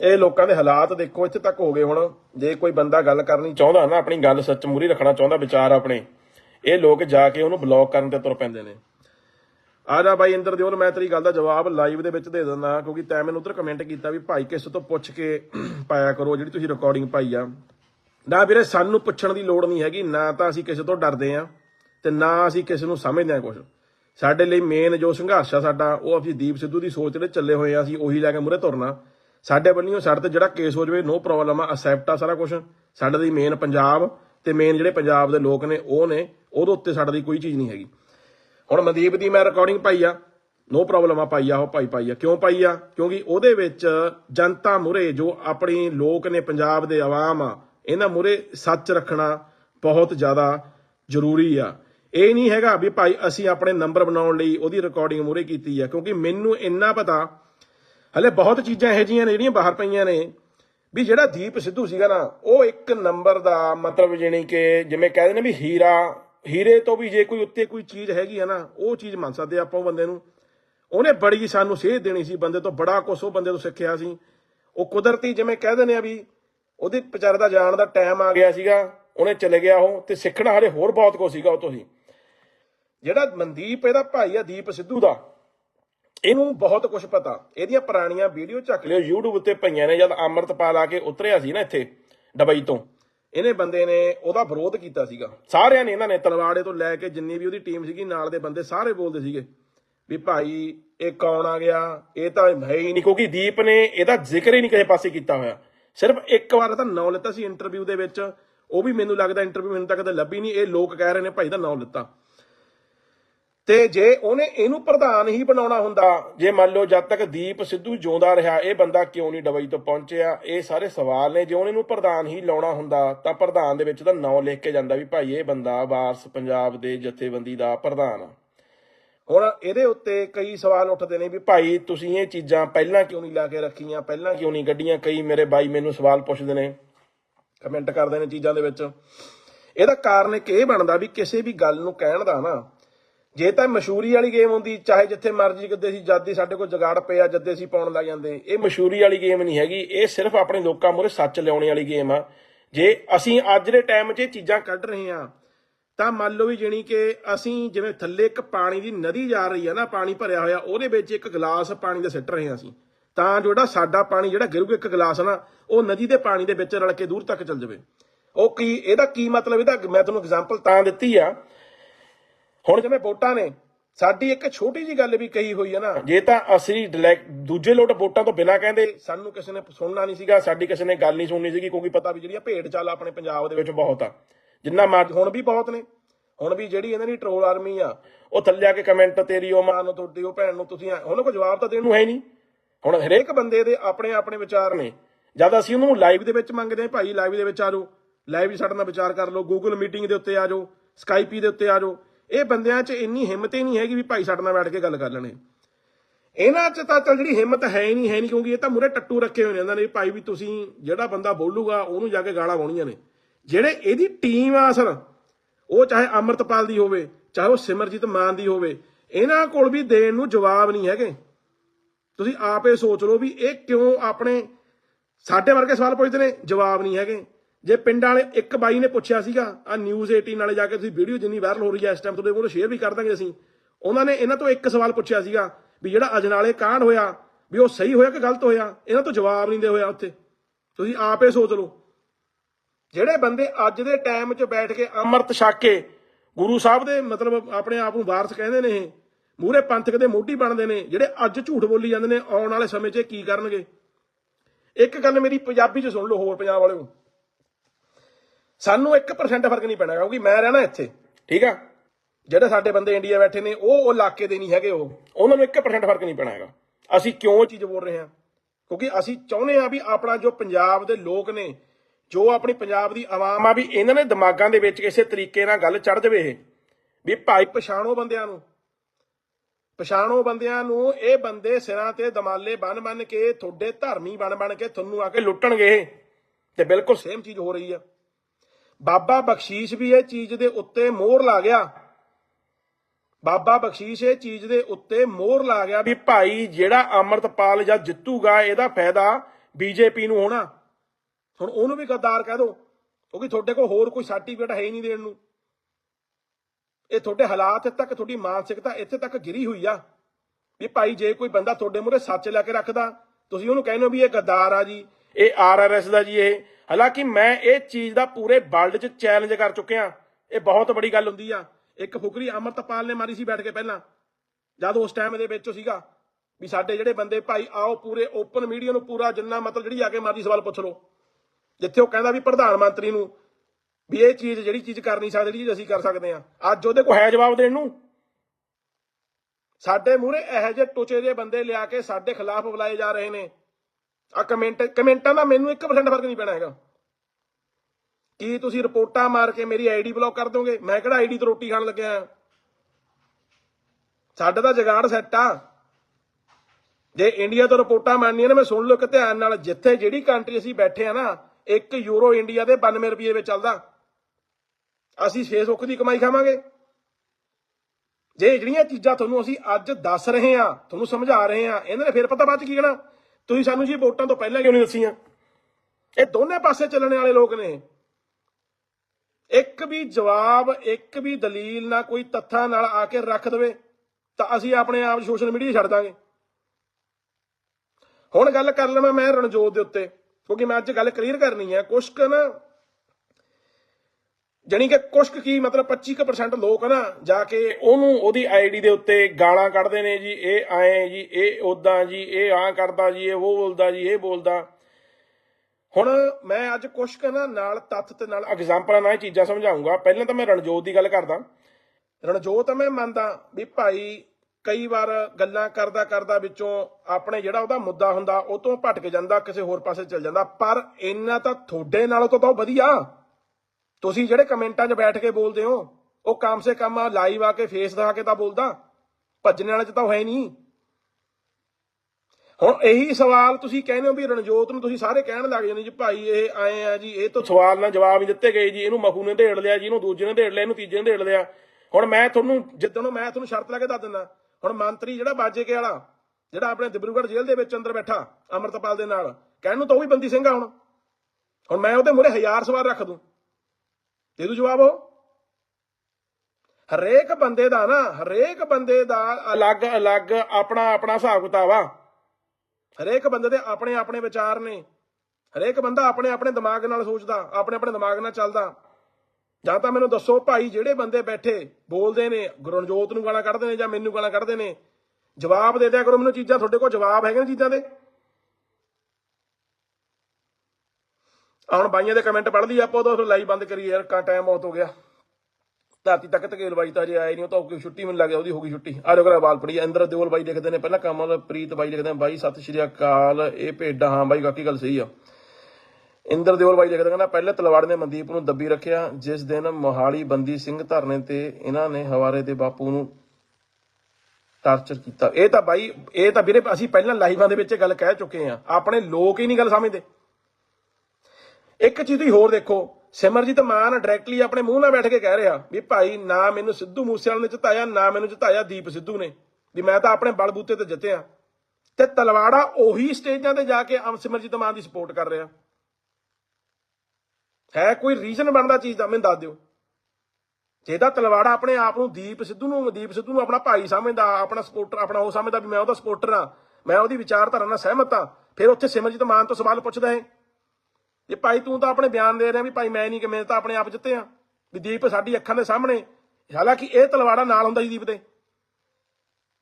ਇਹ ਲੋਕਾਂ ਦੇ ਹਾਲਾਤ ਦੇਖੋ, ਇੱਥੇ ਤੱਕ ਹੋ ਗਏ ਹੁਣ। ਜੇ ਕੋਈ ਬੰਦਾ ਗੱਲ ਕਰਨੀ ਚਾਹੁੰਦਾ ਨਾ, ਆਪਣੀ ਗੱਲ ਸੱਚ ਮੂਰੀ ਰੱਖਣਾ ਚਾਹੁੰਦਾ, ਵਿਚਾਰ ਆਪਣੇ, ਇਹ ਲੋਕ ਜਾ ਕੇ ਉਹਨੂੰ ਬਲੌਕ ਕਰਨ ਤੇ ਤੁਰ ਪੈਂਦੇ ਨੇ। ਆ ਜਾ ਬਾਈ ਇੰਦਰ ਦਿਓਲ, ਮੈਂ ਤੇਰੀ ਗੱਲ ਦਾ ਜਵਾਬ ਲਾਈਵ ਦੇ ਵਿੱਚ ਦੇ ਦਿੰਦਾ, ਕਿਉਂਕਿ ਤੈਂ ਮੈਨੂੰ ਉਧਰ ਕਮੈਂਟ ਕੀਤਾ ਵੀ ਭਾਈ ਕਿਸ ਤੋਂ ਪੁੱਛ ਕੇ ਪਾਇਆ ਕਰੋ, ਜਿਹੜੀ ਤੁਸੀਂ ਰਿਕਾਰਡਿੰਗ ਪਾਈ ਆ। ਨਾ ਵੀਰੇ, ਸਾਨੂੰ ਪੁੱਛਣ ਦੀ ਲੋੜ ਨਹੀਂ ਹੈਗੀ, ਨਾ ਤਾਂ ਅਸੀਂ ਕਿਸੇ ਤੋਂ ਡਰਦੇ ਆ, ਤੇ ਨਾ ਅਸੀਂ ਕਿਸੇ ਨੂੰ ਸਮਝਦੇ ਆ ਕੁਝ ਸਾਡੇ ਲਈ ਮੇਨ ਜੋ ਸੰਘਰਸ਼ ਆ ਸਾਡਾ, ਉਹ ਅਸੀਂ ਦੀਪ ਸਿੱਧੂ ਦੀ ਸੋਚ ਤੇ ਚੱਲੇ ਹੋਏ ਆ, ਅਸੀਂ ਉਹੀ ਲੈ ਕੇ ਮੂਰੇ ਤੁਰਨਾ। ਸਾਡੇ ਵੱਲੋਂ ਸਾਡੇ ਤੇ ਜਿਹੜਾ ਕੇਸ ਹੋ ਜਾਵੇ ਨੋ ਪ੍ਰੋਬਲਮ ਆ ਅਸੈਪਟ ਆ ਸਾਰਾ ਕੁਝ ਸਾਡੇ ਦੀ ਮੇਨ ਪੰਜਾਬ ਤੇ ਮੇਨ ਜਿਹੜੇ ਪੰਜਾਬ ਦੇ ਲੋਕ ਨੇ, ਉਹ ਨੇ, ਉਹਦੇ ਉੱਤੇ ਸਾਡੇ ਦੀ ਕੋਈ ਚੀਜ਼ ਨਹੀਂ ਹੈਗੀ। ਹੁਣ ਮਨਦੀਪ ਦੀ ਮੈਂ ਰਿਕਾਰਡਿੰਗ ਪਾਈ ਆ ਨੋ ਪ੍ਰੋਬਲਮ ਆ, ਪਾਈ ਆ, ਉਹ ਭਾਈ ਪਾਈ ਆ। ਕਿਉਂ ਪਾਈ ਆ? ਕਿਉਂਕਿ ਉਹਦੇ ਵਿੱਚ ਜਨਤਾ ਮੁਰੇ ਜੋ ਆਪਣੀ ਲੋਕ ਨੇ, ਪੰਜਾਬ ਦੇ ਆਵਾਮ ਆ, ਇਹਨਾਂ ਮੁਰੇ ਸੱਚ ਰੱਖਣਾ ਬਹੁਤ ਜ਼ਿਆਦਾ ਜ਼ਰੂਰੀ ਆ। ਇਹ ਨਹੀਂ ਹੈਗਾ ਵੀ ਭਾਈ ਅਸੀਂ ਆਪਣੇ ਨੰਬਰ ਬਣਾਉਣ ਲਈ ਉਹਦੀ ਰਿਕਾਰਡਿੰਗ ਮੁਰੇ ਕੀਤੀ ਆ, ਕਿਉਂਕਿ ਮੈਨੂੰ ਇੰਨਾ ਪਤਾ ਹਲੇ ਬਹੁਤ ਚੀਜ਼ਾਂ ਇਹੋ ਜਿਹੀਆਂ ਨੇ ਜਿਹੜੀਆਂ ਬਾਹਰ ਪਈਆਂ ਨੇ। ਵੀ ਜਿਹੜਾ ਦੀਪ ਸਿੱਧੂ ਸੀਗਾ ਨਾ, ਉਹ ਇੱਕ ਨੰਬਰ ਦਾ ਮਤਲਬ ਜਾਣੀ ਕਿ ਜਿਵੇਂ ਕਹਿੰਦੇ ਨੇ ਵੀ ਹੀਰਾ, ਹੀਰੇ ਤੋਂ ਵੀ ਜੇ ਕੋਈ ਉੱਤੇ ਕੋਈ ਚੀਜ਼ ਹੈਗੀ ਆ ਨਾ, ਉਹ ਚੀਜ਼ ਮੰਨ ਸਕਦੇ ਆਪਾਂ ਉਹ ਬੰਦੇ ਨੂੰ। ਉਹਨੇ ਬੜੀ ਸਾਨੂੰ ਸੇਧ ਦੇਣੀ ਸੀ ਬੰਦੇ ਤੋਂ, ਬੜਾ ਕੁਛ ਉਹ ਬੰਦੇ ਤੋਂ ਸਿੱਖਿਆ ਸੀ। ਉਹ ਕੁਦਰਤੀ ਜਿਵੇਂ ਕਹਿ ਦਿੰਦੇ ਆ ਵੀ ਉਹਦੇ ਵਿਚਾਰੇ ਦਾ ਜਾਣ ਦਾ ਟਾਈਮ ਆ ਗਿਆ ਸੀਗਾ, ਉਹਨੇ ਚਲੇ ਗਿਆ ਉਹ, ਤੇ ਸਿੱਖਣਾ ਹਲੇ ਹੋਰ ਬਹੁਤ ਕੁਛ ਸੀਗਾ ਉਹ ਤੋਂ ਹੀ। ਜਿਹੜਾ ਮਨਦੀਪ, ਇਹਦਾ ਭਾਈ ਆ ਦੀਪ ਸਿੱਧੂ ਦਾ ਇਹਨੂੰ ਬਹੁਤ ਕੁਝ ਪਤਾ। ਇਹਦੀਆਂ ਪੁਰਾਣੀਆਂ ਵੀਡੀਓ ਚੱਕ ਲਿਓ, YouTube ਉੱਤੇ ਪਈਆਂ ਨੇ ਜਦ ਅੰਮ੍ਰਿਤਪਾਲ ਆ ਕੇ ਉਤਰਿਆ ਸੀ ਨਾ ਇੱਥੇ ਡਬਈ ਤੋਂ। ਇਹਨੇ ਬੰਦੇ ਨੇ ਉਹਦਾ ਵਿਰੋਧ ਕੀਤਾ ਸੀਗਾ। ਸਾਰਿਆਂ ਨੇ ਇਹਨਾਂ ਨੇ ਤਲਵਾੜੇ ਤੋਂ ਲੈ ਕੇ ਜਿੰਨੀ ਵੀ ਉਹਦੀ ਟੀਮ ਸੀਗੀ, ਨਾਲ ਦੇ ਬੰਦੇ ਸਾਰੇ ਬੋਲਦੇ ਸੀਗੇ ਵੀ ਭਾਈ, ਇਹ ਕੌਣ ਆ ਗਿਆ? ਇਹ ਤਾਂ ਹੈ ਹੀ ਨਹੀਂ, ਕਿਉਂਕਿ ਦੀਪ ਨੇ ਇਹਦਾ ਜ਼ਿਕਰ ਹੀ ਨਹੀਂ ਕਿਸੇ ਪਾਸੇ ਕੀਤਾ ਹੋਇਆ। ਸਿਰਫ ਇੱਕ ਵਾਰ ਤਾਂ ਨਾਂ ਲਿੱਤਾ ਸੀ ਇੰਟਰਵਿਊ ਦੇ ਵਿੱਚ। ਉਹ ਵੀ ਮੈਨੂੰ ਲੱਗਦਾ ਇੰਟਰਵਿਊ ਮੈਨੂੰ ਤਾਂ ਕਦੇ ਲੱਭੀ ਨਹੀਂ। ਇਹ ਲੋਕ ਕਹਿ ਰਹੇ ਨੇ, ਭਾਈ ਦਾ ਨਾਂ ਲਿੱਤਾ। ਤੇ ਜੇ ਉਹਨੇ ਇਹਨੂੰ ਪ੍ਰਧਾਨ ਹੀ ਬਣਾਉਣਾ ਹੁੰਦਾ, ਜੇ ਮੰਨ ਲਓ ਜਦ ਤੱਕ ਦੀਪ ਸਿੱਧੂ ਜਿਉਂਦਾ ਰਿਹਾ, ਇਹ ਬੰਦਾ ਕਿਉਂ ਨਹੀਂ ਡਬਈ ਤੋਂ ਪਹੁੰਚਿਆ? ਇਹ ਸਾਰੇ ਸਵਾਲ ਨੇ। ਜੇ ਉਹਨੇ ਨੂੰ ਪ੍ਰਧਾਨ ਹੀ ਲਾਉਣਾ ਹੁੰਦਾ, ਤਾਂ ਪ੍ਰਧਾਨ ਦੇ ਵਿੱਚ ਤਾਂ ਨਾਂ ਲਿਖ ਕੇ ਜਾਂਦਾ ਵੀ ਭਾਈ ਇਹ ਬੰਦਾ ਵਾਰਸ ਪੰਜਾਬ ਦੇ ਜਥੇਬੰਦੀ ਦਾ ਪ੍ਰਧਾਨ ਆ। ਹੁਣ ਇਹਦੇ ਉੱਤੇ ਕਈ ਸਵਾਲ ਉੱਠਦੇ ਨੇ ਵੀ ਭਾਈ ਤੁਸੀਂ ਇਹ ਚੀਜ਼ਾਂ ਪਹਿਲਾਂ ਕਿਉਂ ਨਹੀਂ ਲਾ ਕੇ ਰੱਖੀਆਂ? ਪਹਿਲਾਂ ਕਿਉਂ ਨਹੀਂ ਗੱਡੀਆਂ ਕਈ ਮੇਰੇ ਬਾਈ ਮੈਨੂੰ ਸਵਾਲ ਪੁੱਛਦੇ ਨੇ, ਕਮੈਂਟ ਕਰਦੇ ਨੇ ਚੀਜ਼ਾਂ ਦੇ ਵਿੱਚ। ਇਹਦਾ ਕਾਰਨ ਇੱਕ ਇਹ ਬਣਦਾ ਵੀ ਕਿਸੇ ਵੀ ਗੱਲ ਨੂੰ ਕਹਿਣ ਦਾ ਨਾ ਜੇ ਤਾਂ ਮਸ਼ਹੂਰੀ ਵਾਲੀ ਗੇਮ ਹੁੰਦੀ, ਚਾਹੇ ਜਿੱਥੇ ਮਰਜ਼ੀ ਕਿਤੇ ਸੀ ਜਦ ਹੀ ਸਾਡੇ ਕੋਲ ਜਗਾੜ ਪਿਆ, ਜਦ ਅਸੀਂ ਪਾਉਣ ਲੱਗ ਜਾਂਦੇ। ਇਹ ਮਸ਼ਹੂਰੀ ਵਾਲੀ ਗੇਮ ਨਹੀਂ ਹੈਗੀ, ਇਹ ਸਿਰਫ ਆਪਣੇ ਲੋਕਾਂ ਮੂਹਰੇ ਸੱਚ ਲਿਆਉਣ ਵਾਲੀ ਗੇਮ ਆ। ਜੇ ਅਸੀਂ ਅੱਜ ਦੇ ਟਾਈਮ 'ਚ ਇਹ ਚੀਜ਼ਾਂ ਕੱਢ ਰਹੇ ਆ ਤਾਂ ਮੰਨ ਲਓ ਵੀ ਜਣੀ ਕਿ ਅਸੀਂ ਜਿਵੇਂ ਥੱਲੇ ਇੱਕ ਪਾਣੀ ਦੀ ਨਦੀ ਜਾ ਰਹੀ ਆ ਨਾ, ਪਾਣੀ ਭਰਿਆ ਹੋਇਆ, ਉਹਦੇ ਵਿੱਚ ਇੱਕ ਗਲਾਸ ਪਾਣੀ ਦਾ ਸਿੱਟ ਰਹੇ ਆ ਅਸੀਂ। ਤਾਂ ਜਿਹੜਾ ਸਾਡਾ ਪਾਣੀ ਜਿਹੜਾ ਗਿਰੂਗਾ ਇੱਕ ਗਲਾਸ ਨਾ, ਉਹ ਨਦੀ ਦੇ ਪਾਣੀ ਦੇ ਵਿੱਚ ਰਲ ਕੇ ਦੂਰ ਤੱਕ ਚੱਲ ਜਾਵੇ। ਉਹ ਕੀ, ਇਹਦਾ ਕੀ ਮਤਲਬ? ਇਹਦਾ ਮੈਂ ਤੁਹਾਨੂੰ ਐਗਜ਼ਾਮਪਲ ਤਾਂ ਦਿੱਤੀ ਆ ਹੁਣ ਜਿਵੇਂ ਵੋਟਾਂ ਨੇ ਸਾਡੀ ਇੱਕ ਛੋਟੀ ਜੀ ਗੱਲ ਵੀ ਕਹੀ ਹੋਈ ਹੈ ਨਾ। ਜੇ ਤਾਂ ਅਸੀਂ ਦੂਜੇ ਲੋਟ ਵੋਟਾਂ ਤੋਂ ਬਿਨਾਂ ਕਹਿੰਦੇ ਸਾਨੂੰ ਕਿਸੇ ਨੇ ਸੁਣਨਾ ਨਹੀਂ ਸੀਗਾ ਸਾਡੀ ਕਿਸੇ ਨੇ ਗੱਲ ਨਹੀਂ ਸੁਣਨੀ ਸੀਗੀ ਕਿਉਂਕਿ ਪਤਾ ਵੀ ਜਿਹੜੀਆਂ ਭੇਡ ਚਾਲ ਆਪਣੇ ਪੰਜਾਬ ਦੇ ਵਿੱਚ ਬਹੁਤ ਆ। ਜਿੰਨਾ ਮਰਜ਼ੀ ਹੁਣ ਵੀ ਬਹੁਤ ਨੇ। ਹੁਣ ਵੀ ਜਿਹੜੀ ਇਹਨਾਂ ਦੀ ਟ੍ਰੋਲ ਆਰਮੀ ਆ ਉਹ ਥੱਲੇ ਆ ਕੇ ਕਮੈਂਟ ਤੇਰੀ ਉਹ ਮਾਂ ਨੂੰ ਤੁਹਾਡੀ ਉਹ ਭੈਣ ਨੂੰ ਤੁਸੀਂ ਐਂ- ਉਹਨੂੰ ਕੋਈ ਜਵਾਬ ਤਾਂ ਦੇਣ ਨੂੰ ਹੈ ਨਹੀਂ। ਹੁਣ ਹਰੇਕ ਬੰਦੇ ਦੇ ਆਪਣੇ ਆਪਣੇ ਵਿਚਾਰ ਨੇ। ਜਦ ਅਸੀਂ ਉਹਨੂੰ ਲਾਈਵ ਦੇ ਵਿੱਚ ਮੰਗਦੇ ਹਾਂ ਭਾਈ ਲਾਈਵ ਦੇ ਵਿੱਚ ਆ ਜਾਓ। ਲਾਈਵ ਸਾਡੇ ਨਾਲ ਵਿਚਾਰ ਕਰ ਲਓ। ਗੂਗਲ ਮੀਟਿੰਗ ਦੇ ਉੱਤੇ ਆ ਜਾਓ। ਸਕਾਈਪੀ ਦੇ ਉੱਤੇ ਆ ਜਾਓ। ਇਹ ਬੰਦਿਆਂ 'ਚ ਇੰਨੀ ਹਿੰਮਤ ਹੀ ਨਹੀਂ ਹੈਗੀ ਵੀ ਭਾਈ ਸਾਡੇ ਨਾਲ ਬੈਠ ਕੇ ਗੱਲ ਕਰ ਲੈਣੇ। ਇਹਨਾਂ 'ਚ ਤਾਂ ਚੱਲ ਜਿਹੜੀ ਹਿੰਮਤ ਹੈ ਹੀ ਨਹੀਂ, ਹੈ ਨਹੀਂ, ਕਿਉਂਕਿ ਇਹ ਤਾਂ ਮੂਰੇ ਟੱਟੂ ਰੱਖੇ ਹੋਏ ਨੇ ਇਹਨਾਂ ਨੇ ਭਾਈ ਵੀ ਤੁਸੀਂ ਜਿਹੜਾ ਬੰਦਾ ਬੋਲੂਗਾ, ਉਹਨੂੰ ਜਾ ਕੇ ਗਾਲਾਂ ਵਾਉਣੀਆਂ ਨੇ। ਜਿਹੜੇ ਇਹਦੀ ਟੀਮ ਆ ਅਸਲ, ਉਹ ਚਾਹੇ ਅਮਰਤਪਾਲ ਦੀ ਹੋਵੇ, ਚਾਹੇ ਉਹ ਸਿਮਰਜੀਤ ਮਾਨ ਦੀ ਹੋਵੇ, ਇਹਨਾਂ ਕੋਲ ਵੀ ਦੇਣ ਨੂੰ ਜਵਾਬ ਨਹੀਂ ਹੈਗੇ। ਤੁਸੀਂ ਆਪੇ ਸੋਚ ਲਓ ਵੀ ਇਹ ਕਿਉਂ ਆਪਣੇ ਸਾਡੇ ਵਰਗੇ ਸਵਾਲ ਪੁੱਛਦੇ ਨੇ, ਜਵਾਬ ਨਹੀਂ ਹੈਗੇ। ਜੇ ਪਿੰਡ ਵਾਲੇ ਇੱਕ ਬਾਈ ਨੇ ਪੁੱਛਿਆ ਸੀਗਾ ਆ ਨਿਊਜ਼ 18 ਵਾਲੇ ਜਾ ਕੇ ਤੁਸੀਂ ਵੀਡੀਓ ਜਿੰਨੀ ਵਾਇਰਲ ਹੋ ਰਹੀ ਹੈ ਇਸ ਟਾਈਮ ਤੁਹਾਡੇ ਕੋਲ ਸ਼ੇਅਰ ਵੀ ਕਰ ਦਾਂਗੇ ਅਸੀਂ। ਉਹਨਾਂ ਨੇ ਇਹਨਾਂ ਤੋਂ ਇੱਕ ਸਵਾਲ ਪੁੱਛਿਆ ਸੀਗਾ ਵੀ ਜਿਹੜਾ ਅਜਨਾਲੇ ਕਾਂਡ ਹੋਇਆ, ਵੀ ਉਹ ਸਹੀ ਹੋਇਆ ਕਿ ਗਲਤ ਹੋਇਆ? ਇਹਨਾਂ ਤੋਂ ਜਵਾਬ ਨਹੀਂ ਦੇ ਹੋਇਆ ਉੱਥੇ। ਤੁਸੀਂ ਆਪੇ ਸੋਚ ਲਓ। ਜਿਹੜੇ ਬੰਦੇ ਅੱਜ ਦੇ ਟਾਈਮ 'ਚ ਬੈਠ ਕੇ ਅੰਮ੍ਰਿਤ ਛਕ ਕੇ ਗੁਰੂ ਸਾਹਿਬ ਦੇ ਮਤਲਬ ਆਪਣੇ ਆਪ ਨੂੰ ਵਾਰਸ ਕਹਿੰਦੇ ਨੇ ਇਹ, ਮੂਹਰੇ ਪੰਥਕ ਦੇ ਮੋਢੀ ਬਣਦੇ ਨੇ, ਜਿਹੜੇ ਅੱਜ ਝੂਠ ਬੋਲੀ ਜਾਂਦੇ ਨੇ, ਆਉਣ ਵਾਲੇ ਸਮੇਂ 'ਚ ਕੀ ਕਰਨਗੇ? ਇੱਕ ਗੱਲ ਮੇਰੀ ਪੰਜਾਬੀ 'ਚ ਸੁਣ ਲਓ ਹੋਰ ਪੰਜਾਬ ਵਾਲਿਓ। ਸਾਨੂੰ 1% ਫ਼ਰਕ ਨਹੀਂ ਪੈਣਾ ਕਿਉਂਕਿ ਮੈਂ ਰਹਿਣਾ ਇੱਥੇ। ਠੀਕ ਆ? ਜਿਹੜੇ ਸਾਡੇ ਬੰਦੇ ਇੰਡੀਆ ਬੈਠੇ ਨੇ, ਉਹ ਉਹ ਇਲਾਕੇ ਦੇ ਨਹੀਂ ਹੈਗੇ ਉਹ। ਉਹਨਾਂ ਨੂੰ 1% ਫ਼ਰਕ ਨਹੀਂ ਪੈਣਾ ਹੈਗਾ। ਅਸੀਂ ਕਿਉਂ ਇਹ ਚੀਜ਼ ਬੋਲ ਰਹੇ ਹਾਂ? ਕਿਉਂਕਿ ਅਸੀਂ ਚਾਹੁੰਦੇ ਹਾਂ ਵੀ ਆਪਣਾ ਜੋ ਪੰਜਾਬ ਦੇ ਲੋਕ ਨੇ, ਜੋ ਆਪਣੀ ਪੰਜਾਬ ਦੀ ਆਵਾਮ ਆ, ਵੀ ਇਹਨਾਂ ਦੇ ਦਿਮਾਗਾਂ ਦੇ ਵਿੱਚ ਕਿਸੇ ਤਰੀਕੇ ਨਾਲ ਗੱਲ ਚੜ ਜਾਵੇ ਇਹ। ਵੀ ਭਾਈ ਪਛਾਣੋ ਬੰਦਿਆਂ ਨੂੰ। ਪਛਾਣੋ ਬੰਦਿਆਂ ਨੂੰ, ਇਹ ਬੰਦੇ ਸਿਰਾਂ ਤੇ ਦਮਾਲੇ ਬਨ ਬਨ ਕੇ, ਤੁਹਾਡੇ ਧਰਮੀ ਬਣ ਬਣ ਕੇ ਤੁਹਾਨੂੰ ਆ ਕੇ ਲੁੱਟਣਗੇ ਇਹ। ਤੇ ਬਿਲਕੁਲ ਸੇਮ ਚੀਜ਼ ਹੋ ਰਹੀ ਆ। ਬਾਬਾ ਬਖਸ਼ੀਸ਼ ਵੀ ਇਹ ਚੀਜ਼ ਦੇ ਉੱਤੇ ਮੋਹਰ ਲਾ ਗਿਆ। ਬਾਬਾ ਬਖਸ਼ੀਸ਼ ਇਹ ਚੀਜ਼ ਦੇ ਉੱਤੇ ਮੋਹਰ ਲਾ ਗਿਆ ਵੀ ਭਾਈ ਜਿਹੜਾ ਅਮਰਤਪਾਲ ਜਾਂ ਜਿੱਤੂਗਾ ਇਹਦਾ ਫਾਇਦਾ ਬੀਜੇਪੀ ਨੂੰ ਹੋਣਾ। ਹੁਣ ਉਹਨੂੰ ਵੀ ਗੱਦਾਰ ਕਹਿ ਦੋ, ਕਿਉਂਕਿ ਤੁਹਾਡੇ ਕੋਲ ਹੋਰ ਕੋਈ ਸਰਟੀਫਿਕੇਟ ਹੈ ਹੀ ਨਹੀਂ ਦੇਣ ਨੂੰ। ਇਹ ਤੁਹਾਡੇ ਹਾਲਾਤ ਤੱਕ, ਤੁਹਾਡੀ ਮਾਨਸਿਕਤਾ ਇੱਥੇ ਤੱਕ ਗਿਰੀ ਹੋਈ ਆ। ਵੀ ਭਾਈ ਜੇ ਕੋਈ ਬੰਦਾ ਤੁਹਾਡੇ ਮੂਹਰੇ ਸੱਚ ਲੈ ਕੇ ਰੱਖਦਾ, ਤੁਸੀਂ ਉਹਨੂੰ ਕਹਿੰਦੇ ਹੋ ਵੀ ਇਹ ਗੱਦਾਰ ਆ ਜੀ, ਇਹ ਆਰਆਰਐਸ ਦਾ ਜੀ, ਇਹ ਹਾਲਾਂਕਿ ਮੈਂ ਇਹ ਚੀਜ਼ ਦਾ ਪੂਰੇ ਵਰਲਡ 'ਚ ਚੈਲੰਜ ਕਰ ਚੁੱਕਿਆ। ਇਹ ਬਹੁਤ ਬੜੀ ਗੱਲ ਹੁੰਦੀ ਆ। ਇੱਕ ਫੁਕਰੀ ਅਮਰਤਪਾਲ ਨੇ ਮਾਰੀ ਸੀ ਬੈਠ ਕੇ ਪਹਿਲਾਂ। ਜਦ ਉਸ ਟਾਈਮ ਦੇ ਵਿੱਚ ਸੀਗਾ ਵੀ ਸਾਡੇ ਜਿਹੜੇ ਬੰਦੇ, ਭਾਈ ਆਓ ਪੂਰੇ ਓਪਨ ਮੀਡੀਆ ਨੂੰ ਪੂਰਾ ਜਿੰਨਾ ਮਤਲਬ ਜਿਹੜੀ ਆ ਕੇ ਮਰਜ਼ੀ ਸਵਾਲ ਪੁੱਛ ਲਓ। ਜਿੱਥੇ ਉਹ ਕਹਿੰਦਾ ਵੀ ਪ੍ਰਧਾਨ ਮੰਤਰੀ ਨੂੰ ਵੀ ਇਹ ਚੀਜ਼ ਜਿਹੜੀ ਚੀਜ਼ ਕਰ ਨਹੀਂ ਸਕਦੇ, ਜਿਹੜੀ ਅਸੀਂ ਕਰ ਸਕਦੇ ਆ। ਅੱਜ ਉਹਦੇ ਕੋਲ ਹੈ ਜਵਾਬ ਦੇਣ ਨੂੰ। ਸਾਡੇ ਮੂਹਰੇ ਇਹੋ ਜਿਹੇ ਟੋਚੇ ਜਿਹੇ ਬੰਦੇ ਲਿਆ ਕੇ ਸਾਡੇ ਖਿਲਾਫ ਬੁਲਾਏ ਜਾ ਰਹੇ ਨੇ। ਆ ਕਮੈਂਟ ਕਮੈਂਟਾਂ ਦਾ ਮੈਨੂੰ 1% ਫ਼ਰਕ ਨਹੀਂ ਪੈਣਾ ਹੈਗਾ। ਕੀ ਤੁਸੀਂ ਰਿਪੋਰਟਾਂ ਮਾਰ ਕੇ ਮੇਰੀ ਆਈਡੀ ਬਲੌਕ ਕਰ ਦੋਗੇ? ਮੈਂ ਕਿਹੜਾ ਆਈਡੀ ਤੋਂ ਰੋਟੀ ਖਾਣ ਲੱਗਿਆ ਆ ਸਾਡੇ ਤਾਂ ਜਗਾੜ ਸੈੱਟ ਆ। ਜੇ ਇੰਡੀਆ ਤੋਂ ਰਿਪੋਰਟਾਂ ਮੰਨਣੀਆਂ ਨੇ, ਮੈਂ ਸੁਣ ਲਓ ਕਿ ਧਿਆਨ ਨਾਲ। ਜਿੱਥੇ ਜਿਹੜੀ ਕੰਟਰੀ ਅਸੀਂ ਬੈਠੇ ਆ ਨਾ 1 ਯੂਰੋ ਇੰਡੀਆ ਦੇ 92 ਰੁਪਏ ਵਿੱਚ ਚੱਲਦਾ। ਅਸੀਂ ਫੇਸਬੁੱਕ ਦੀ ਕਮਾਈ ਖਾਵਾਂਗੇ। ਜੇ ਜਿਹੜੀਆਂ ਚੀਜ਼ਾਂ ਤੁਹਾਨੂੰ ਅਸੀਂ ਅੱਜ ਦੱਸ ਰਹੇ ਆ ਤੁਹਾਨੂੰ ਸਮਝਾ ਰਹੇ ਆ ਇਹਨਾਂ ਨੇ ਫਿਰ ਪਤਾ ਬਾਅਦ ਚ ਕੀ ਕਹਿਣਾ? ਤੁਸੀਂ ਸਾਨੂੰ ਜੀ ਵੋਟਾਂ ਤੋਂ ਪਹਿਲਾਂ ਕਿਉਂ ਨਹੀਂ ਦੱਸੀਆਂ? ਇਹ ਦੋਨੇ ਪਾਸੇ ਚੱਲਣ ਵਾਲੇ ਲੋਕ ਨੇ। ਇੱਕ ਵੀ ਜਵਾਬ, ਇੱਕ ਵੀ ਦਲੀਲ ਨਾ ਕੋਈ ਤੱਥਾਂ ਨਾਲ ਆ ਕੇ ਰੱਖ ਦੇਵੇ, ਤਾਂ ਅਸੀਂ ਆਪਣੇ ਆਪ ਸੋਸ਼ਲ ਮੀਡੀਆ ਛੱਡ ਦਾਂਗੇ। ਹੁਣ ਗੱਲ ਕਰ ਲਵਾਂ ਮੈਂ ਰਣਜੋਤ ਦੇ ਉੱਤੇ, ਕਿਉਂਕਿ ਮੈਂ ਅੱਜ ਗੱਲ ਕਲੀਅਰ ਕਰਨੀ ਹੈ। ਕੁਛ ਨਾ ਜਾਣੀ ਕਿ ਕੁਛ ਕੀ, ਮਤਲਬ 25% ਲੋਕ ਨਾ ਜਾ ਕੇ ਉਹਨੂੰ ਉਹਦੀ ਆਈਡੀ ਦੇ ਉੱਤੇ ਗਾਲਾਂ ਕੱਢਦੇ ਨੇ ਜੀ, ਇਹ ਆਏ ਜੀ, ਇਹ ਉਦਾਂ ਜੀ, ਇਹ ਆ ਕਰਦਾ ਜੀ, ਇਹ ਉਹ ਬੋਲਦਾ ਜੀ, ਇਹ ਬੋਲਦਾ। ਹੁਣ ਮੈਂ ਅੱਜ ਕੁਛ ਕੁ ਨਾਲ ਤੱਥ ਤੇ ਨਾਲ ਐਗਜ਼ਾਮਪਲਾਂ ਨਾਲ ਇਹ ਚੀਜ਼ਾਂ ਸਮਝਾਉਂਗਾ। ਪਹਿਲਾਂ ਤਾਂ ਮੈਂ ਰਣਜੋਤ ਦੀ ਗੱਲ ਕਰਦਾ। ਰਣਜੋਤ ਮੈਂ ਮੰਨਦਾ ਵੀ ਭਾਈ ਕਈ ਵਾਰ ਗੱਲਾਂ ਕਰਦਾ ਕਰਦਾ ਵਿੱਚੋਂ ਆਪਣੇ ਜਿਹੜਾ ਉਹਦਾ ਮੁੱਦਾ ਹੁੰਦਾ, ਉਹ ਤੋਂ ਭਟਕ ਜਾਂਦਾ, ਕਿਸੇ ਹੋਰ ਪਾਸੇ ਚਲ ਜਾਂਦਾ, ਪਰ ਇੰਨਾ ਤਾਂ ਤੁਹਾਡੇ ਨਾਲੋਂ ਤਾਂ ਬਹੁਤ ਵਧੀਆ। ਤੁਸੀਂ ਜਿਹੜੇ ਕਮੈਂਟਾਂ 'ਚ ਬੈਠ ਕੇ ਬੋਲਦੇ ਹੋ, ਉਹ ਕਮ ਸੇ ਕਮ ਲਾਈਵ ਆ ਕੇ ਫੇਸ ਦਿਖਾ ਕੇ ਤਾਂ ਬੋਲਦਾ। ਭੱਜਣ ਵਾਲੇ 'ਚ ਤਾਂ ਉਹ ਨਹੀਂ। ਹੁਣ ਇਹੀ ਸਵਾਲ ਤੁਸੀਂ ਕਹਿੰਦੇ ਹੋ ਵੀ ਰਣਜੋਤ ਨੂੰ ਤੁਸੀਂ ਸਾਰੇ ਕਹਿਣ ਲੱਗ ਜਾਂਦੇ ਜੀ, ਭਾਈ ਇਹ ਆਏ ਆ ਜੀ, ਇਹ ਤਾਂ ਸਵਾਲ ਨਾਲ ਜਵਾਬ ਹੀ ਦਿੱਤੇ ਗਏ ਜੀ, ਇਹਨੂੰ ਮਖੂ ਨੇ ਢੇੜ ਲਿਆ ਜੀ, ਇਹਨੂੰ ਦੂਜੇ ਨੇ ਢੇੜ ਲਿਆ, ਇਹਨੂੰ ਤੀਜੇ ਨੇ ਢੇੜ ਲਿਆ। ਹੁਣ ਮੈਂ ਤੁਹਾਨੂੰ ਜਿੱਦਣ ਮੈਂ ਤੁਹਾਨੂੰ ਸ਼ਰਤ ਲਾ ਕੇ ਦੱਸ ਦਿੰਦਾ, ਹੁਣ ਮੰਤਰੀ ਜਿਹੜਾ ਬਾਜੇ ਕੇ ਵਾਲਾ, ਜਿਹੜਾ ਆਪਣੇ ਦਿਬਰੂਗੜ੍ਹ ਜੇਲ੍ਹ ਦੇ ਵਿੱਚ ਅੰਦਰ ਬੈਠਾ, ਅਮਰਤਪਾਲ ਦੇ ਨਾਲ, ਕਹਿਣ ਨੂੰ ਤਾਂ ਉਹ ਵੀ ਬੰਦੀ ਸਿੰਘ ਆ ਹੁਣ। ਹੁਣ ਮੈਂ ਉਹਦੇ ਮੂਹਰੇ ਹਜ਼ਾਰ ਸਵਾਲ ਰੱਖ ਦੂੰ। ਦੇ ਦੂ ਜਵਾਬ ਉਹ। ਹਰੇਕ ਬੰਦੇ ਦਾ ਨਾ, ਹਰੇਕ ਬੰਦੇ ਦਾ ਅਲੱਗ ਅਲੱਗ ਆਪਣਾ ਆਪਣਾ ਹਿਸਾਬ ਕਿਤਾਬ ਆ। ਹਰੇਕ ਬੰਦੇ ਦੇ ਆਪਣੇ ਆਪਣੇ ਵਿਚਾਰ ਨੇ। ਹਰੇਕ ਬੰਦਾ ਆਪਣੇ ਆਪਣੇ ਦਿਮਾਗ ਨਾਲ ਸੋਚਦਾ, ਆਪਣੇ ਆਪਣੇ ਦਿਮਾਗ ਨਾਲ ਚੱਲਦਾ। ਜਾਂ ਤਾਂ ਮੈਨੂੰ ਦੱਸੋ, ਭਾਈ ਜਿਹੜੇ ਬੰਦੇ ਬੈਠੇ, ਬੋਲਦੇ ਨੇ, ਗੁਰਨਜੋਤ ਨੂੰ ਗਾਲਾਂ ਕੱਢਦੇ ਨੇ ਜਾਂ ਮੈਨੂੰ ਗਾਲਾਂ ਕੱਢਦੇ ਨੇ, ਜਵਾਬ ਦੇ ਦਿਆ ਕਰੋ, ਮੈਨੂੰ ਚੀਜ਼ਾਂ ਤੁਹਾਡੇ ਕੋਲ ਜਵਾਬ ਹੈਗੇ ਨੇ ਚੀਜ਼ਾਂ ਦੇ। ਹੁਣ ਬਾਈਆਂ ਦੇ ਕਮੈਂਟ ਪੜ੍ਹ ਲਈ ਆਪਾਂ ਉਦੋਂ ਲਾਈਵ ਬੰਦ ਕਰੀ ਯਾਰ, ਕਾ ਟਾਈਮ ਬਹੁਤ ਹੋ ਗਿਆ। ਧਰਤੀ ਤੱਕ ਧਕੇਲ ਬਾਈ ਤਾਂ ਜੇ ਆਏ ਨਹੀਂ, ਉਹ ਤਾਂ ਕੋਈ ਛੁੱਟੀ ਮੈਨੂੰ ਲੱਗਿਆ, ਉਹਦੀ ਹੋ ਗਈ ਛੁੱਟੀ। ਆ ਦੇਖੋ ਵਾਲ ਪੜੀ ਅੰਦਰ ਦਿਓਲ ਬਾਈ ਲਿਖਦੇ ਨੇ, ਪਹਿਲਾਂ ਕਮਲ, ਪ੍ਰੀਤ ਬਾਈ ਲਿਖਦੇ ਨੇ, ਬਾਈ ਸਤਿ ਸ਼੍ਰੀ ਅਕਾਲ, ਇਹ ਭੇਡਾਂ ਹਾਂ ਬਾਈ ਕਾਕੀ ਗੱਲ ਸਹੀ ਆ। ਇੰਦਰ ਦਿਓਲ ਬਾਈ ਲਿਖਦਾ ਕਹਿੰਦਾ, ਪਹਿਲੇ ਤਲਵਾੜ ਨੇ ਮਨਦੀਪ ਨੂੰ ਦੱਬੀ ਰੱਖਿਆ, ਜਿਸ ਦਿਨ ਮੋਹਾਲੀ ਬੰਦੀ ਸਿੰਘ ਧਰਨੇ ਤੇ ਇਹਨਾਂ ਨੇ ਹਵਾਰੇ ਦੇ ਬਾਪੂ ਨੂੰ ਟਾਰਚਰ ਕੀਤਾ। ਇਹ ਤਾਂ ਬਾਈ, ਇਹ ਤਾਂ ਵੀਰੇ, ਅਸੀਂ ਪਹਿਲਾਂ ਲਾਈਵਾਂ ਦੇ ਵਿੱਚ ਇਹ ਗੱਲ ਕਹਿ ਚੁੱਕੇ ਆ, ਆਪਣੇ ਲੋਕ ਹੀ ਨਹੀਂ ਗੱਲ ਸਮਝਦੇ। ਇੱਕ ਚੀਜ਼ ਤੁਸੀਂ ਹੋਰ ਦੇਖੋ, ਸਿਮਰਜੀਤ ਮਾਨ ਡਾਇਰੈਕਟਲੀ ਆਪਣੇ ਮੂੰਹ ਨਾਲ ਬੈਠ ਕੇ ਕਹਿ ਰਿਹਾ ਵੀ ਭਾਈ ਨਾ ਮੈਨੂੰ ਸਿੱਧੂ ਮੂਸੇਵਾਲੇ ਨੇ ਜਿਤਾਇਆ, ਨਾ ਮੈਨੂੰ ਜਿਤਾਇਆ ਦੀਪ ਸਿੱਧੂ ਨੇ। ਵੀ ਮੈਂ ਤਾਂ ਆਪਣੇ ਬਲਬੂਤੇ ਤੇ ਜਿੱਤਿਆ। ਤੇ ਤਲਵਾੜਾ ਉਹੀ ਸਟੇਜਾਂ ਤੇ ਜਾ ਕੇ ਅਮ ਸਿਮਰਜੀਤ ਮਾਨ ਦੀ ਸਪੋਰਟ ਕਰ ਰਿਹਾ। ਹੈ ਕੋਈ ਰੀਜ਼ਨ ਬਣਦਾ ਚੀਜ਼ ਦਾ, ਮੈਨੂੰ ਦੱਸ ਦਿਓ। ਜਿਹਦਾ ਤਲਵਾੜਾ ਆਪਣੇ ਆਪ ਨੂੰ ਦੀਪ ਸਿੱਧੂ ਨੂੰ, ਦੀਪ ਸਿੱਧੂ ਨੂੰ ਆਪਣਾ ਭਾਈ ਸਮਝਦਾ, ਆਪਣਾ ਸਪੋਰਟਰ ਆਪਣਾ ਉਹ ਸਮਝਦਾ ਵੀ ਮੈਂ ਉਹਦਾ ਸਪੋਰਟਰ ਆ ਮੈਂ ਉਹਦੀ ਵਿਚਾਰਧਾਰਾ ਨਾਲ ਸਹਿਮਤ ਆ ਫਿਰ ਉੱਥੇ ਸਿਮਰਜੀਤ ਮਾਨ ਤੋਂ ਸਵਾਲ ਪੁੱਛਦਾ ਹੈ ਜੇ ਭਾਈ ਤੂੰ ਤਾਂ ਆਪਣੇ ਬਿਆਨ ਦੇ ਰਿਹਾ ਵੀ ਭਾਈ ਮੈਂ ਨਹੀਂ ਕਿ ਮੈਂ ਤਾਂ ਆਪਣੇ ਆਪ ਜਿੱਤੇ ਆ, ਵੀ ਦੀਪ ਸਾਡੀ ਅੱਖਾਂ ਦੇ ਸਾਹਮਣੇ। ਹਾਲਾਂਕਿ ਇਹ ਤਲਵਾੜਾ ਨਾਲ ਹੁੰਦਾ ਸੀ ਦੀਪ ਦੇ।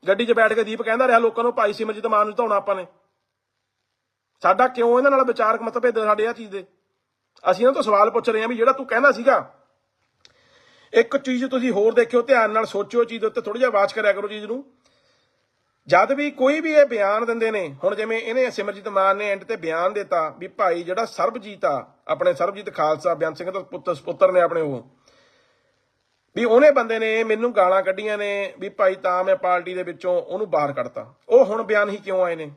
ਗੱਡੀ 'ਚ ਬੈਠ ਕੇ ਦੀਪ ਕਹਿੰਦਾ ਰਿਹਾ, ਲੋਕਾਂ ਨੂੰ ਭਾਈ ਸਿਮਰਜੀਤ ਮਾਨ ਨੂੰ ਜਿਤਾਉਣਾ ਆਪਾਂ ਨੇ। ਸਾਡਾ ਕਿਉਂ ਇਹਨਾਂ ਨਾਲ ਵਿਚਾਰਕ ਮਤਭੇਦ ਸਾਡੇ ਆ ਚੀਜ਼ ਦੇ? ਅਸੀਂ ਇਹਨਾਂ ਤੋਂ ਸਵਾਲ ਪੁੱਛ ਰਹੇ ਹਾਂ ਵੀ ਜਿਹੜਾ ਤੂੰ ਕਹਿੰਦਾ ਸੀਗਾ, ਇੱਕ ਚੀਜ਼ ਤੁਸੀਂ ਹੋਰ ਦੇਖਿਓ, ਧਿਆਨ ਨਾਲ ਸੋਚਿਓ ਚੀਜ਼ ਦੇ ਉੱਤੇ ਥੋੜੀ ਜਿਹਾ ਵਾਚ ਕਰਿਆ ਕਰੋ ਚੀਜ਼ ਨੂੰ। ਜਦ ਵੀ ਕੋਈ ਵੀ ਇਹ ਬਿਆਨ ਦਿੰਦੇ ਨੇ, ਹੁਣ ਜਿਵੇਂ ਇਹਨੇ ਸਿਮਰਜੀਤ ਮਾਨ ਨੇ ਐਂਡ ਤੇ ਬਿਆਨ ਦਿੱਤਾ ਵੀ ਭਾਈ ਜਿਹੜਾ ਸਰਬਜੀਤ ਆ, ਆਪਣੇ ਸਰਬਜੀਤ ਖਾਲਸਾ, ਬਿਆਨ ਸਿੰਘ ਦਾ ਪੁੱਤਰ ਪੁੱਤਰ ਨੇ ਆਪਣੇ ਉਹ। ਵੀ ਉਹਨੇ ਬੰਦੇ ਨੇ ਮੈਨੂੰ ਗਾਲਾਂ ਕੱਢੀਆਂ ਨੇ ਵੀ ਭਾਈ ਤਾਂ ਮੈਂ ਪਾਰਟੀ ਦੇ ਵਿੱਚੋਂ ਉਹਨੂੰ ਬਾਹਰ ਕੱਢਤਾ। ਉਹ ਹੁਣ ਬਿਆਨ ਹੀ ਕਿਉਂ ਆਏ ਨੇ?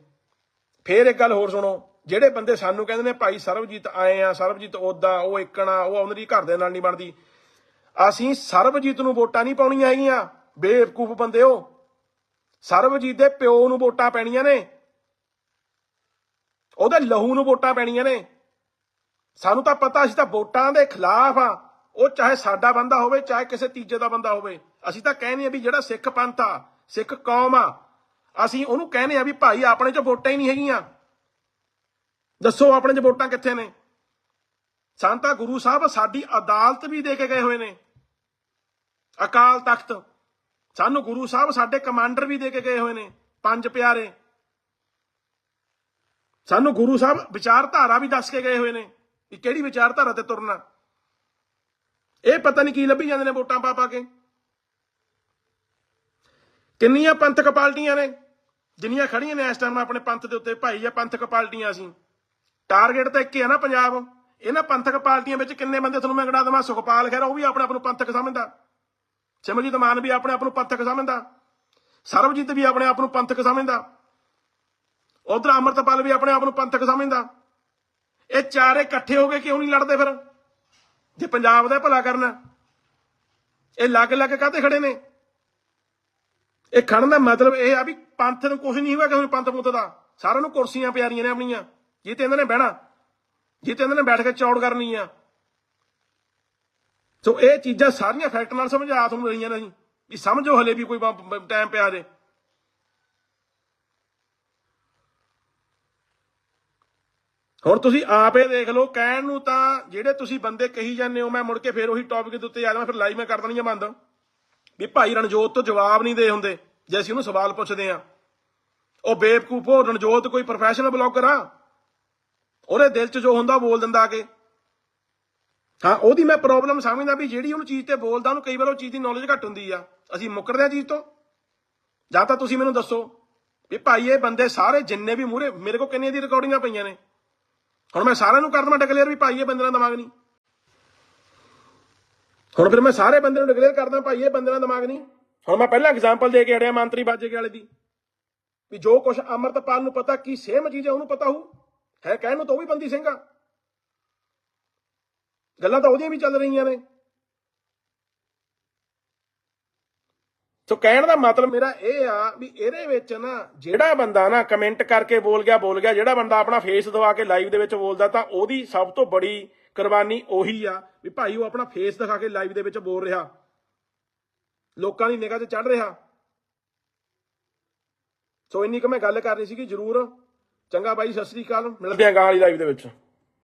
ਫੇਰ ਇੱਕ ਗੱਲ ਹੋਰ ਸੁਣੋ, ਜਿਹੜੇ ਬੰਦੇ ਸਾਨੂੰ ਕਹਿੰਦੇ ਨੇ ਭਾਈ ਸਰਬਜੀਤ ਆਏ ਆ, ਸਰਬਜੀਤ ਉਦਾਂ ਉਹ ਇੱਕਣਾ, ਉਹ ਉਹਨਾਂ ਦੀ ਘਰ ਦੇ ਨਾਲ ਨਹੀਂ ਬਣਦੀ। ਅਸੀਂ ਸਰਬਜੀਤ ਨੂੰ ਵੋਟਾਂ ਨਹੀਂ ਪਾਉਣੀਆਂ ਹੈਗੀਆਂ। ਬੇਵਕੂਫ ਬੰਦੇ ਹੋ। ਸਰਬਜੀਤ ਦੇ ਪਿਓ ਨੂੰ ਵੋਟਾਂ ਪੈਣੀਆਂ ਨੇ। ਉਹਦੇ ਲਹੂ ਨੂੰ ਵੋਟਾਂ ਪੈਣੀਆਂ ਨੇ। ਸਾਨੂੰ ਤਾਂ ਪਤਾ ਅਸੀਂ ਤਾਂ ਵੋਟਾਂ ਦੇ ਖਿਲਾਫ ਆ ਉਹ ਚਾਹੇ ਸਾਡਾ ਬੰਦਾ ਹੋਵੇ, ਚਾਹੇ ਕਿਸੇ ਤੀਜੇ ਦਾ ਬੰਦਾ ਹੋਵੇ। ਅਸੀਂ ਤਾਂ ਕਹਿੰਦੇ ਆ ਵੀ ਜਿਹੜਾ ਸਿੱਖ ਪੰਥ ਆ, ਸਿੱਖ ਕੌਮ ਆ, ਅਸੀਂ ਉਹਨੂੰ ਕਹਿੰਦੇ ਆ ਵੀ ਭਾਈ ਆਪਣੇ ਚ ਵੋਟਾਂ ਹੀ ਨਹੀਂ ਹੈਗੀਆਂ। ਦੱਸੋ ਆਪਣੇ ਚ ਵੋਟਾਂ ਕਿੱਥੇ ਨੇ? ਸੰਤਾ ਗੁਰੂ ਸਾਹਿਬ ਸਾਡੀ ਅਦਾਲਤ ਵੀ ਦੇ ਕੇ ਗਏ ਹੋਏ ਨੇ। ਅਕਾਲ ਤਖਤ। ਸਾਨੂੰ ਗੁਰੂ ਸਾਹਿਬ ਸਾਡੇ ਕਮਾਂਡਰ ਵੀ ਦੇ ਕੇ ਗਏ ਹੋਏ ਨੇ, ਪੰਜ ਪਿਆਰੇ। ਸਾਨੂੰ ਗੁਰੂ ਸਾਹਿਬ ਵਿਚਾਰਧਾਰਾ ਵੀ ਦੱਸ ਕੇ ਗਏ ਹੋਏ ਨੇ ਕਿ ਕਿਹੜੀ ਵਿਚਾਰਧਾਰਾ ਤੇ ਤੁਰਨਾ। ਇਹ ਪਤਾ ਨਹੀਂ ਕੀ ਲੱਭੀ ਜਾਂਦੇ ਨੇ ਵੋਟਾਂ ਪਾ ਪਾ ਕੇ। ਕਿੰਨੀਆਂ ਪੰਥਕ ਪਾਰਟੀਆਂ ਨੇ, ਜਿੰਨੀਆਂ ਖੜੀਆਂ ਨੇ ਇਸ ਟਾਈਮ ਆਪਣੇ ਪੰਥ ਦੇ ਉੱਤੇ, ਭਾਈ ਆ ਪੰਥਕ ਪਾਰਟੀਆਂ ਅਸੀਂ। ਟਾਰਗੇਟ ਤਾਂ ਇੱਕ ਹੀ ਆ ਨਾ ਪੰਜਾਬ। ਇਹਨਾਂ ਪੰਥਕ ਪਾਰਟੀਆਂ ਵਿੱਚ ਕਿੰਨੇ ਬੰਦੇ ਤੁਹਾਨੂੰ ਮੈਂ ਗਣਾ ਦੇਵਾਂ? ਸੁਖਪਾਲ ਖਹਿਰਾ, ਉਹ ਵੀ ਆਪਣੇ ਆਪ ਨੂੰ ਪੰਥਕ ਸਮਝਦਾ। ਸਿਮਰਜੀਤ ਮਾਨ ਵੀ ਆਪਣੇ ਆਪ ਨੂੰ ਪੰਥਕ ਸਮਝਦਾ। ਸਰਬਜੀਤ ਵੀ ਆਪਣੇ ਆਪ ਨੂੰ ਪੰਥਕ ਸਮਝਦਾ। ਉਧਰ ਅਮਰਤਪਾਲ ਵੀ ਆਪਣੇ ਆਪ ਨੂੰ ਪੰਥਕ ਸਮਝਦਾ। ਇਹ ਚਾਰੇ ਇਕੱਠੇ ਹੋ ਕੇ ਕਿਉਂ ਨਹੀਂ ਲੜਦੇ ਫਿਰ? ਜੇ ਪੰਜਾਬ ਦਾ ਭਲਾ ਕਰਨਾ ਇਹ ਲੱਗ ਲੱਗ ਕਾਤੇ ਖੜੇ ਨੇ? ਇਹ ਖੜਨ ਦਾ ਮਤਲਬ ਇਹ ਆ ਵੀ ਪੰਥ ਨੂੰ ਕੁਝ ਨਹੀਂ ਹੋਇਆ ਕਿਸੇ ਨੂੰ ਪੰਥ ਪੁੱਤ ਦਾ। ਸਾਰਿਆਂ ਨੂੰ ਕੁਰਸੀਆਂ ਪਿਆਰੀਆਂ ਨੇ ਆਪਣੀਆਂ। ਜਿੱਤੇ ਇਹਨਾਂ ਨੇ ਬਹਿਣਾ। ਜਿੱਤੇ ਇਹਨਾਂ ਨੇ ਬੈਠ ਕੇ ਚੌੜ ਕਰਨੀ ਆ। ਸੋ ਇਹ ਚੀਜ਼ਾਂ ਸਾਰੀਆਂ ਫੈਕਟ ਨਾਲ ਸਮਝਾ ਤੁਹਾਨੂੰ ਰਹੀਆਂ ਨਹੀਂ ਵੀ ਸਮਝੋ ਹਲੇ ਵੀ ਕੋਈ ਟਾਈਮ ਪਿਆ ਜੇ। ਹੁਣ ਤੁਸੀਂ ਆਪੇ ਦੇਖ ਲਓ, ਕਹਿਣ ਨੂੰ ਤਾਂ ਜਿਹੜੇ ਤੁਸੀਂ ਬੰਦੇ ਕਹੀ ਜਾਂਦੇ ਹੋ, ਮੈਂ ਮੁੜ ਕੇ ਫੇਰ ਉਹੀ ਟੌਪਿਕ ਦੇ ਉੱਤੇ ਆ ਜਾਵਾਂ, ਫਿਰ ਲਾਈਵ ਮੈਂ ਕਰ ਦੇਣੀ ਆ ਬੰਦ। ਵੀ ਭਾਈ ਰਣਜੋਤ ਤੋਂ ਜਵਾਬ ਨਹੀਂ ਦੇ ਹੁੰਦੇ, ਜੇ ਅਸੀਂ ਉਹਨੂੰ ਸਵਾਲ ਪੁੱਛਦੇ ਆ ਉਹ ਬੇਵਕੂਫ ਉਹ ਰਣਜੋਤ ਕੋਈ ਪ੍ਰੋਫੈਸ਼ਨਲ ਬਲੌਗਰ ਆ। ਉਹਦੇ ਦਿਲ 'ਚ ਜੋ ਹੁੰਦਾ ਬੋਲ ਦਿੰਦਾ ਆ ਕੇ। ਹਾਂ, ਉਹਦੀ ਮੈਂ ਪ੍ਰੋਬਲਮ ਸਮਝਦਾ ਵੀ ਜਿਹੜੀ ਉਹਨੂੰ ਚੀਜ਼ ਤੇ ਬੋਲਦਾ, ਉਹਨੂੰ ਕਈ ਵਾਰ ਉਹ ਚੀਜ਼ ਦੀ ਨੌਲੇਜ ਘੱਟ ਹੁੰਦੀ ਆ। ਅਸੀਂ ਮੁੱਕਰਦੇ ਆ ਚੀਜ਼ ਤੋਂ। ਜਾਂ ਤਾਂ ਤੁਸੀਂ ਮੈਨੂੰ ਦੱਸੋ ਵੀ ਭਾਈ, ਇਹ ਬੰਦੇ ਸਾਰੇ ਜਿੰਨੇ ਵੀ ਮੂਰੇ ਮੇਰੇ ਕੋਲ ਕਿੰਨੇ ਦੀ ਰਿਕਾਰਡਿੰਗਾਂ ਪਈਆਂ ਨੇ? ਹੁਣ ਮੈਂ ਸਾਰਿਆਂ ਨੂੰ ਕਰ ਦਵਾਂ ਡਿਕਲੇਅਰ ਵੀ ਭਾਈ, ਇਹ ਬੰਦੇ ਦਾ ਦਿਮਾਗ ਨਹੀਂ। ਹੁਣ ਫਿਰ ਮੈਂ ਸਾਰੇ ਬੰਦੇ ਨੂੰ ਡਿਕਲੇਅਰ ਕਰਦਾ ਭਾਈ, ਇਹ ਬੰਦੇ ਦਾ ਦਿਮਾਗ ਨਹੀਂ। ਹੁਣ ਮੈਂ ਪਹਿਲਾਂ ਐਗਜ਼ਾਮਪਲ ਦੇ ਕੇ ਅੜਿਆ ਮੰਤਰੀ ਬਾਜੇ ਵਾਲੇ ਦੀ। ਵੀ ਜੋ ਕੁਛ ਅਮਰਤਪਾਲ ਨੂੰ ਪਤਾ, ਕੀ ਸੇਮ ਚੀਜ਼ ਹੈ ਉਹਨੂੰ ਪਤਾ ਹੋਊ। ਹੈ ਕਹਿਣ ਨੂੰ ਤਾਂ ਉਹ ਵੀ ਬੰਦੀ ਸਿੰਘ ਆ। ਗੱਲਾਂ ਤਾਂ ਉਹਦੀਆਂ ਵੀ ਚੱਲ ਰਹੀਆਂ ਨੇ। ਸੋ ਕਹਿਣ ਦਾ ਮਤਲਬ ਮੇਰਾ ਇਹ ਆ ਵੀ ਇਹਦੇ ਵਿੱਚ ਨਾ ਜਿਹੜਾ ਬੰਦਾ ਨਾ ਕਮੈਂਟ ਕਰਕੇ ਬੋਲ ਗਿਆ ਬੋਲ ਗਿਆ, ਜਿਹੜਾ ਬੰਦਾ ਆਪਣਾ ਫੇਸ ਦਵਾ ਕੇ ਲਾਈਵ ਦੇ ਵਿੱਚ ਬੋਲਦਾ ਤਾਂ ਉਹਦੀ ਸਭ ਤੋਂ ਬੜੀ ਕੁਰਬਾਨੀ ਉਹੀ ਆ ਵੀ ਭਾਈ ਉਹ ਆਪਣਾ ਫੇਸ ਦਿਖਾ ਕੇ ਲਾਈਵ ਦੇ ਵਿੱਚ ਬੋਲ ਰਿਹਾ। ਲੋਕਾਂ ਦੀ ਨਿਗਾਹ 'ਚ ਚੜ ਰਿਹਾ। ਸੋ ਇੰਨੀ ਕੁ ਮੈਂ ਗੱਲ ਕਰਨੀ ਸੀਗੀ, ਜਰੂਰ। ਚੰਗਾ ਬਾਈ, ਸਤਿ ਸ੍ਰੀ ਅਕਾਲ। ਮਿਲਦੇ ਆਂ ਗਾਂ ਵਾਲੀ ਲਾਈਵ ਦੇ ਵਿੱਚ।